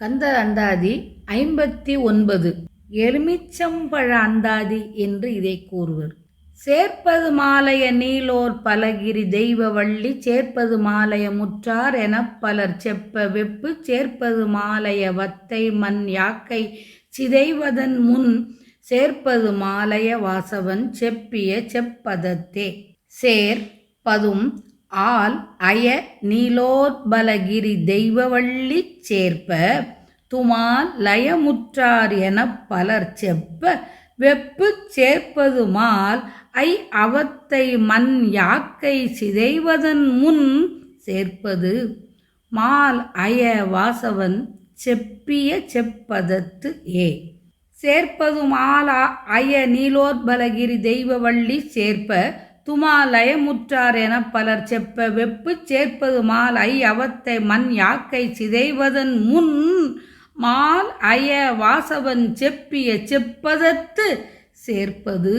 கந்த அந்தாதி ஐம்பத்தி ஒன்பது. எலுமிச்சம்பழ அந்தாதி என்று இதை கூறுவர். சேர்ப்பது மாலைய நீலோர் பலகிரி தெய்வ வள்ளி சேர்ப்பது மாலைய முற்றார் என பலர் செப்ப வெப்பு சேர்ப்பது மாலைய வத்தை மண் யாக்கை சிதைவதன் முன் சேர்ப்பது மாலைய வாசவன் செப்பிய செப்பதத்தே. சேர் பதும் ஆல் அய நீலோத்பலகிரி தெய்வவள்ளி சேர்ப்ப துமால் லயமுற்றார் எனப் பலர் செப்ப வெப்பு சேர்ப்பதுமால் ஐ அவத்தை மண் யாக்கை சிதைவதன் முன் சேர்ப்பது. மால் அய வாசவன் செப்பிய செப்பதத்து ஏ. சேர்ப்பதுமாலா அய நீலோத்பலகிரி தெய்வவள்ளி சேர்ப்ப துமாலயமுற்றார் எனப் பலர் செப்ப வெப்பு சேர்ப்பது மால் ஐ அவத்தை மண் யாக்கை சிதைவதன் முன் மால் அய வாசவன் செப்பிய செப்பதத்து சேர்ப்பது.